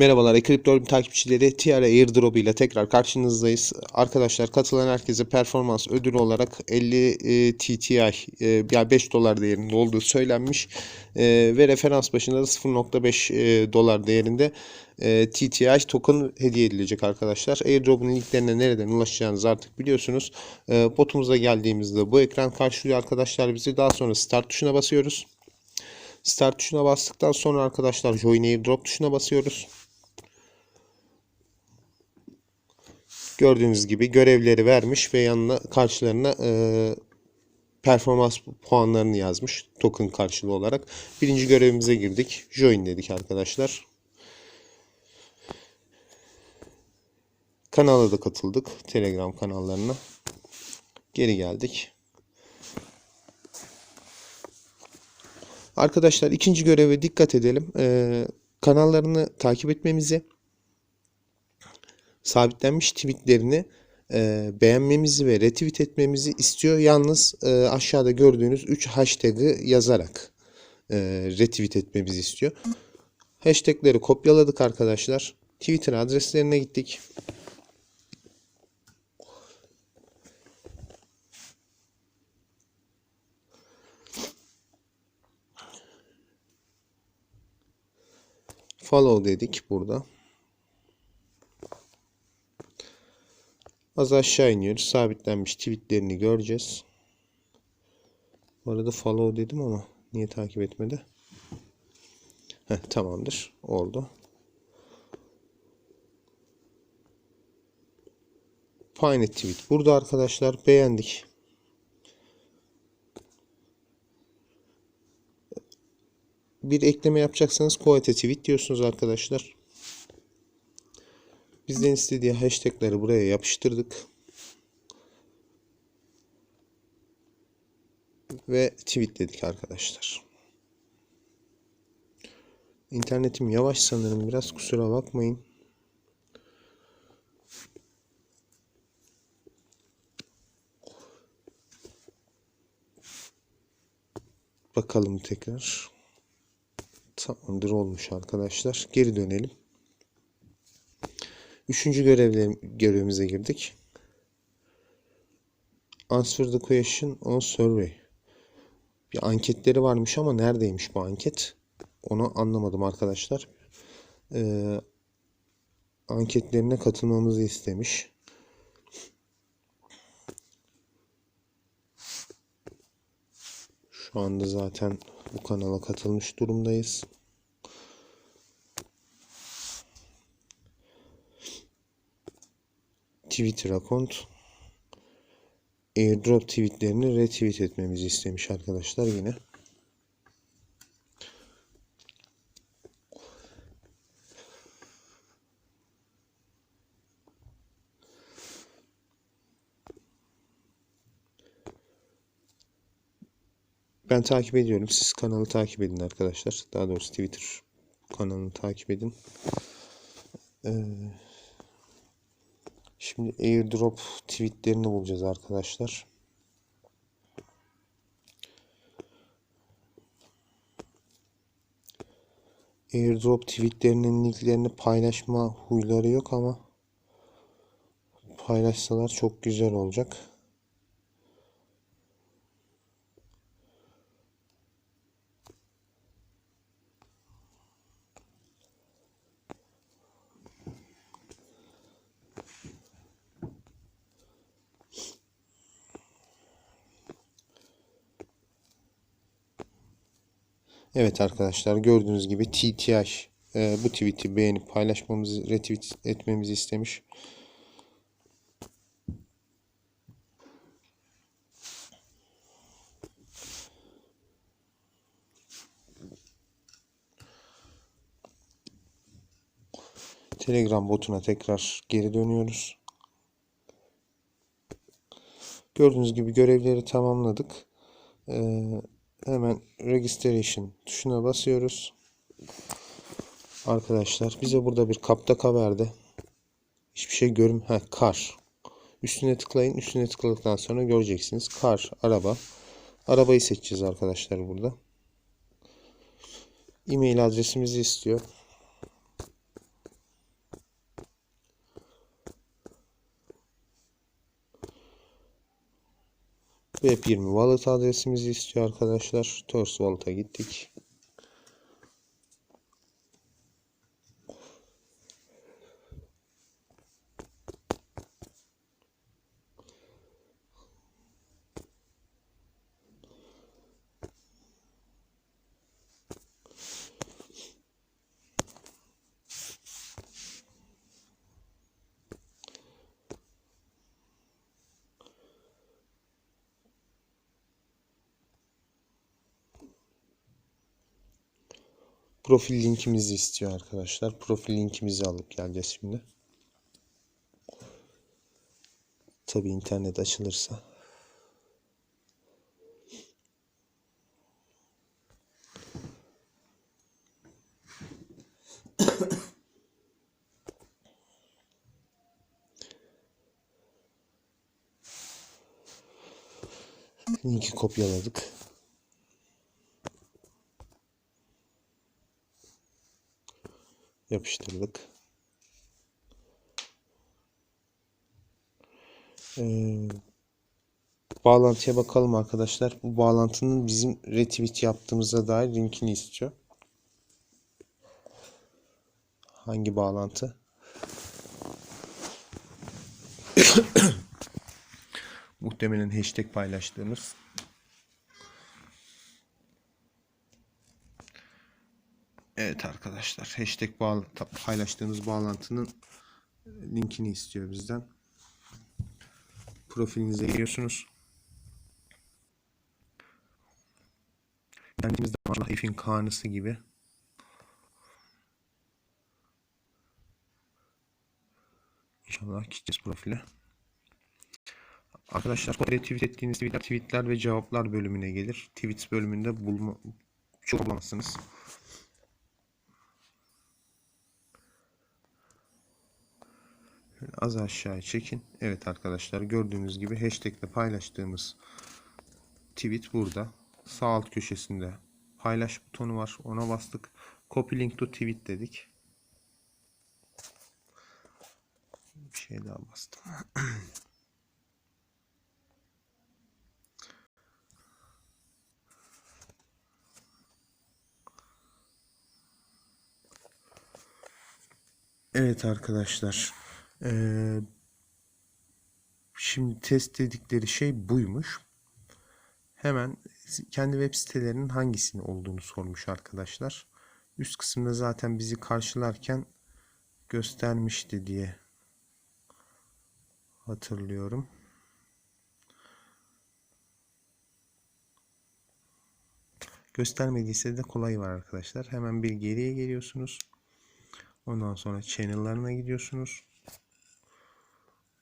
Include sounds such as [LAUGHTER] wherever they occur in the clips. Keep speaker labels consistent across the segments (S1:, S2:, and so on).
S1: Merhabalar Ekriptor takipçileri TR Airdrop ile tekrar karşınızdayız. Arkadaşlar katılan herkese performans ödülü olarak 50 e, TTI e, yani 5 dolar değerinde olduğu söylenmiş. E, ve referans başında da 0.5 e, dolar değerinde e, TTI token hediye edilecek arkadaşlar. Airdrop'un linklerine nereden ulaşacağınızı artık biliyorsunuz. E, botumuza geldiğimizde bu ekran karşılıyor arkadaşlar bizi. Daha sonra start tuşuna basıyoruz. Start tuşuna bastıktan sonra arkadaşlar Join Airdrop tuşuna basıyoruz. Gördüğünüz gibi görevleri vermiş ve yanına karşılarına e, performans puanlarını yazmış token karşılığı olarak. Birinci görevimize girdik. Join dedik arkadaşlar. Kanala da katıldık. Telegram kanallarına. Geri geldik. Arkadaşlar ikinci göreve dikkat edelim. Ee, kanallarını takip etmemizi, sabitlenmiş tweetlerini e, beğenmemizi ve retweet etmemizi istiyor. Yalnız e, aşağıda gördüğünüz 3 hashtag'ı yazarak e, retweet etmemizi istiyor. Hashtag'leri kopyaladık arkadaşlar. Twitter adreslerine gittik. Follow dedik burada. Az aşağı iniyoruz. Sabitlenmiş tweetlerini göreceğiz. Bu arada follow dedim ama niye takip etmedi? Heh, tamamdır. Oldu. Pine tweet. Burada arkadaşlar beğendik. bir ekleme yapacaksanız Koete tweet diyorsunuz arkadaşlar. Bizden istediği hashtagleri buraya yapıştırdık. Ve tweetledik arkadaşlar. İnternetim yavaş sanırım biraz kusura bakmayın. Bakalım tekrar. Tamamdır olmuş arkadaşlar. Geri dönelim. Üçüncü görevimize girdik. Answer the question on survey. Bir anketleri varmış ama neredeymiş bu anket? Onu anlamadım arkadaşlar. Ee, anketlerine katılmamızı istemiş. Şu anda zaten bu kanala katılmış durumdayız. Twitter account airdrop tweetlerini retweet etmemizi istemiş arkadaşlar yine. Ben takip ediyorum. Siz kanalı takip edin arkadaşlar. Daha doğrusu Twitter kanalını takip edin. Ee, şimdi airdrop tweetlerini bulacağız arkadaşlar. Airdrop tweetlerinin linklerini paylaşma huyları yok ama paylaşsalar çok güzel olacak. Evet arkadaşlar gördüğünüz gibi TTH e, bu tweet'i beğenip paylaşmamızı, retweet etmemizi istemiş. Telegram botuna tekrar geri dönüyoruz. Gördüğünüz gibi görevleri tamamladık. Ee, hemen registration tuşuna basıyoruz. Arkadaşlar bize burada bir kaptaka verdi. Hiçbir şey görüm. Ha kar. Üstüne tıklayın. Üstüne tıkladıktan sonra göreceksiniz. Kar, araba. Arabayı seçeceğiz arkadaşlar burada. E-mail adresimizi istiyor. Web20 wallet adresimizi istiyor arkadaşlar. Tors Wallet'a gittik. Profil linkimizi istiyor arkadaşlar. Profil linkimizi alıp geleceğiz şimdi. Tabi internet açılırsa. [COUGHS] Linki kopyaladık. Yapıştırdık. Ee, bağlantıya bakalım arkadaşlar. Bu bağlantının bizim retweet yaptığımıza dair linkini istiyor. Hangi bağlantı? [COUGHS] Muhtemelen hashtag paylaştığımız. Evet arkadaşlar. Hashtag bağlı, paylaştığımız bağlantının linkini istiyor bizden. Profilinize giriyorsunuz. Kendimizde maşallah Efin kanısı gibi. İnşallah gideceğiz profile. Arkadaşlar retweet ettiğiniz tweetler, tweetler ve cevaplar bölümüne gelir. Tweets bölümünde bulma çok bulamazsınız. Az aşağıya çekin. Evet arkadaşlar gördüğünüz gibi hashtag ile paylaştığımız tweet burada. Sağ alt köşesinde paylaş butonu var. Ona bastık. Copy link to tweet dedik. Bir şey daha bastım. Evet arkadaşlar. Ee, şimdi test dedikleri şey buymuş. Hemen kendi web sitelerinin hangisinin olduğunu sormuş arkadaşlar. Üst kısımda zaten bizi karşılarken göstermişti diye hatırlıyorum. Göstermediyse de kolay var arkadaşlar. Hemen bir geriye geliyorsunuz. Ondan sonra channel'larına gidiyorsunuz.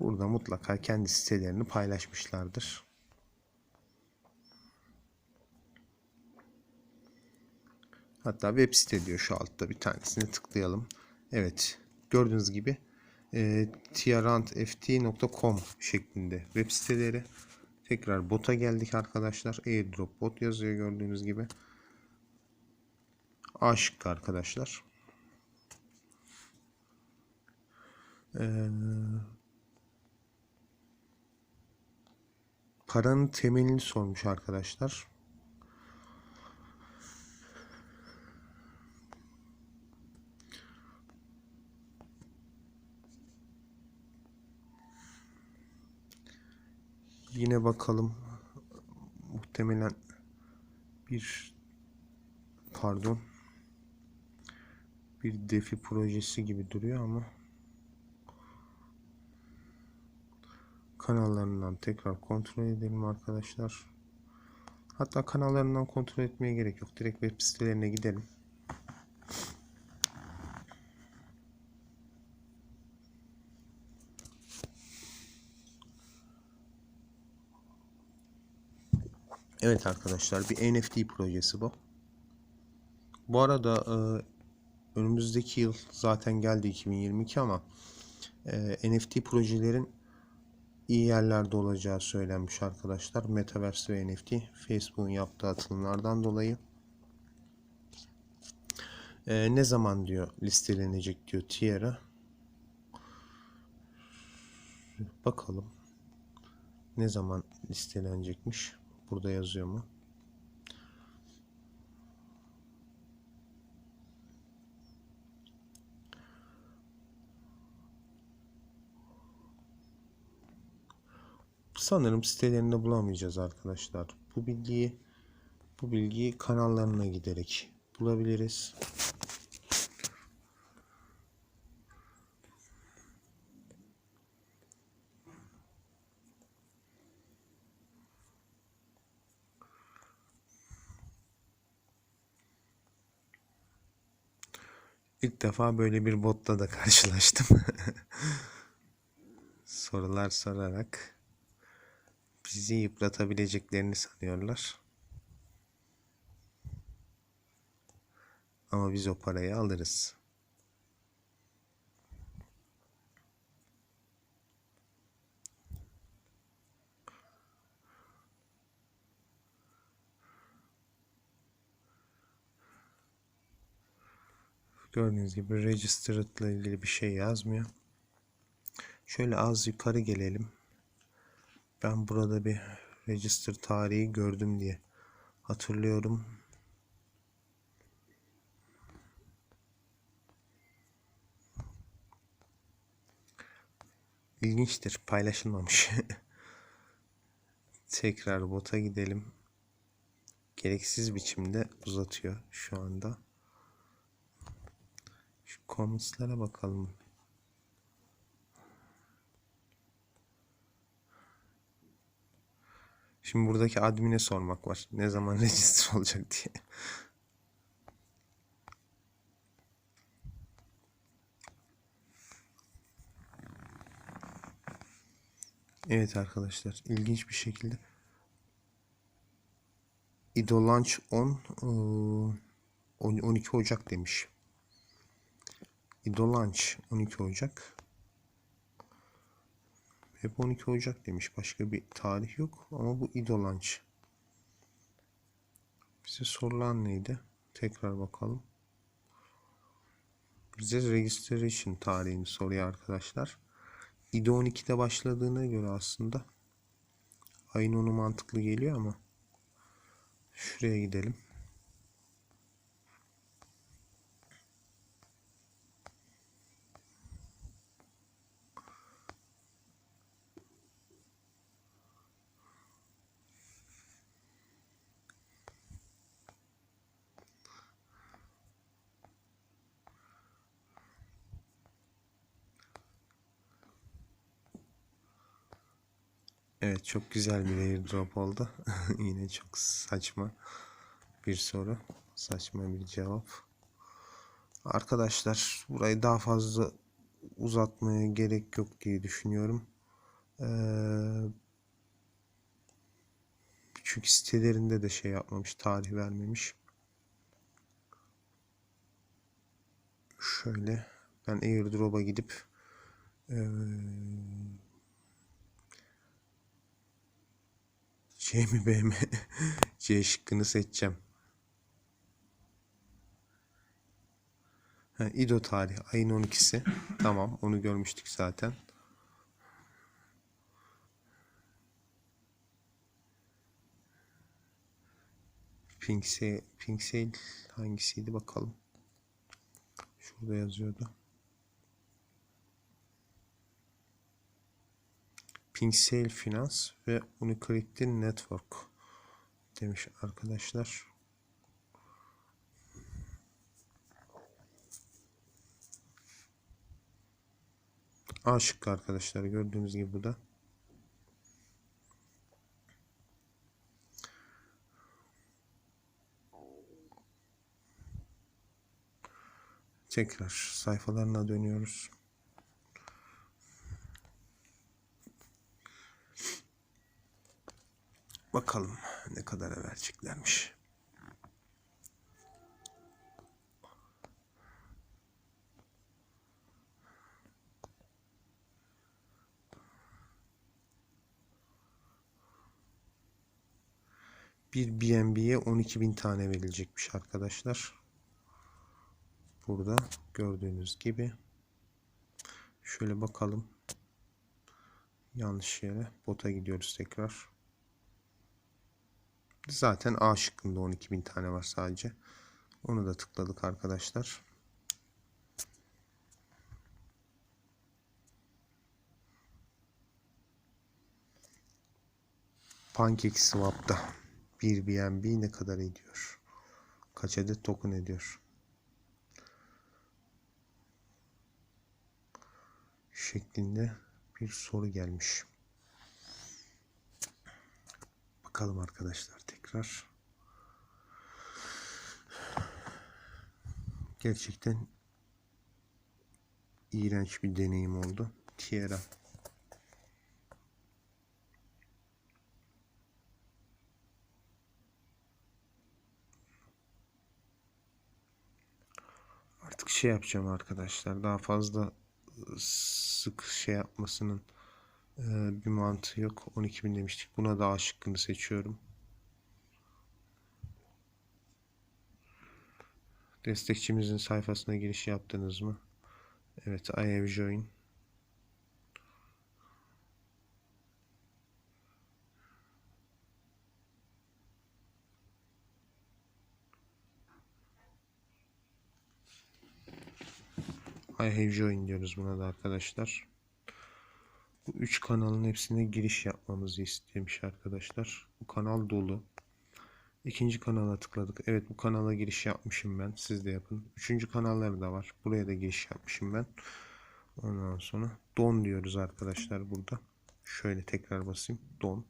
S1: Burada mutlaka kendi sitelerini paylaşmışlardır. Hatta web site diyor şu altta bir tanesini tıklayalım. Evet gördüğünüz gibi e, tiarantft.com şeklinde web siteleri. Tekrar bota geldik arkadaşlar. Airdrop bot yazıyor gördüğünüz gibi. A arkadaşlar. Ee, paranın temelini sormuş arkadaşlar. Yine bakalım. Muhtemelen bir pardon bir defi projesi gibi duruyor ama kanallarından tekrar kontrol edelim arkadaşlar. Hatta kanallarından kontrol etmeye gerek yok. Direkt web sitelerine gidelim. Evet arkadaşlar bir NFT projesi bu. Bu arada e, önümüzdeki yıl zaten geldi 2022 ama e, NFT projelerin iyi yerlerde olacağı söylenmiş arkadaşlar. Metaverse ve NFT Facebook'un yaptığı atılımlardan dolayı. E, ne zaman diyor listelenecek diyor Tierra. Bakalım. Ne zaman listelenecekmiş? Burada yazıyor mu? Sanırım sitelerinde bulamayacağız arkadaşlar. Bu bilgiyi bu bilgiyi kanallarına giderek bulabiliriz. İlk defa böyle bir botla da karşılaştım. [LAUGHS] Sorular sorarak bizi yıpratabileceklerini sanıyorlar. Ama biz o parayı alırız. Gördüğünüz gibi registered ile ilgili bir şey yazmıyor. Şöyle az yukarı gelelim. Ben burada bir register tarihi gördüm diye hatırlıyorum. İlginçtir. Paylaşılmamış. [LAUGHS] Tekrar bota gidelim. Gereksiz biçimde uzatıyor şu anda. Şu comments'lara bakalım. Şimdi buradaki admin'e sormak var. Ne zaman [LAUGHS] register olacak diye. Evet arkadaşlar ilginç bir şekilde Ido Launch 10 12 Ocak demiş. Ido Launch 12 Ocak hep 12 Ocak demiş. Başka bir tarih yok ama bu Ido Launch. Bize sorulan neydi? Tekrar bakalım. Bize registration tarihini soruyor arkadaşlar. IDO 12'de başladığına göre aslında ayın onu mantıklı geliyor ama şuraya gidelim. Evet çok güzel bir airdrop oldu. [LAUGHS] Yine çok saçma bir soru. Saçma bir cevap. Arkadaşlar burayı daha fazla uzatmaya gerek yok diye düşünüyorum. Ee, çünkü sitelerinde de şey yapmamış, tarih vermemiş. Şöyle ben airdrop'a gidip ee, C mi B mi? C şıkkını seçeceğim. Ha, İdo tarihi ayın 12'si. Tamam onu görmüştük zaten. Pinksale, Pinksale hangisiydi bakalım. Şurada yazıyordu. Pinksale Finans ve Unicredit Network demiş arkadaşlar. A şıkkı arkadaşlar gördüğünüz gibi bu da. Tekrar sayfalarına dönüyoruz. Bakalım ne kadar vereceklermiş. Bir BNB'ye 12.000 tane verilecekmiş arkadaşlar. Burada gördüğünüz gibi. Şöyle bakalım. Yanlış yere. Bota gidiyoruz tekrar. Zaten A şıkkında 12.000 tane var sadece. Onu da tıkladık arkadaşlar. Pancake Swap'ta 1 BNB ne kadar ediyor? Kaç adet token ediyor? Şeklinde bir soru gelmiş. Bakalım arkadaşlar tekrar. Gerçekten iğrenç bir deneyim oldu. Tierra. Artık şey yapacağım arkadaşlar. Daha fazla sık şey yapmasının e, bir mantığı yok. 12.000 demiştik. Buna da A şıkkını seçiyorum. Destekçimizin sayfasına giriş yaptınız mı? Evet, I have joined. I have joined diyoruz buna da arkadaşlar. Bu üç kanalın hepsine giriş yapmamızı istemiş arkadaşlar. Bu kanal dolu. İkinci kanala tıkladık. Evet bu kanala giriş yapmışım ben. Siz de yapın. Üçüncü kanalları da var. Buraya da giriş yapmışım ben. Ondan sonra don diyoruz arkadaşlar burada. Şöyle tekrar basayım. Don.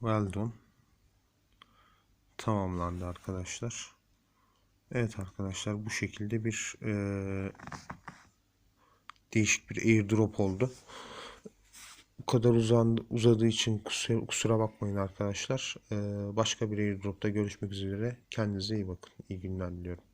S1: Well done. Tamamlandı arkadaşlar. Evet arkadaşlar bu şekilde bir eee, değişik bir airdrop oldu. Kadar uzandı, uzadığı için kusura, kusura bakmayın arkadaşlar. Eee, başka bir airdropta görüşmek üzere. Kendinize iyi bakın. İyi günler diliyorum.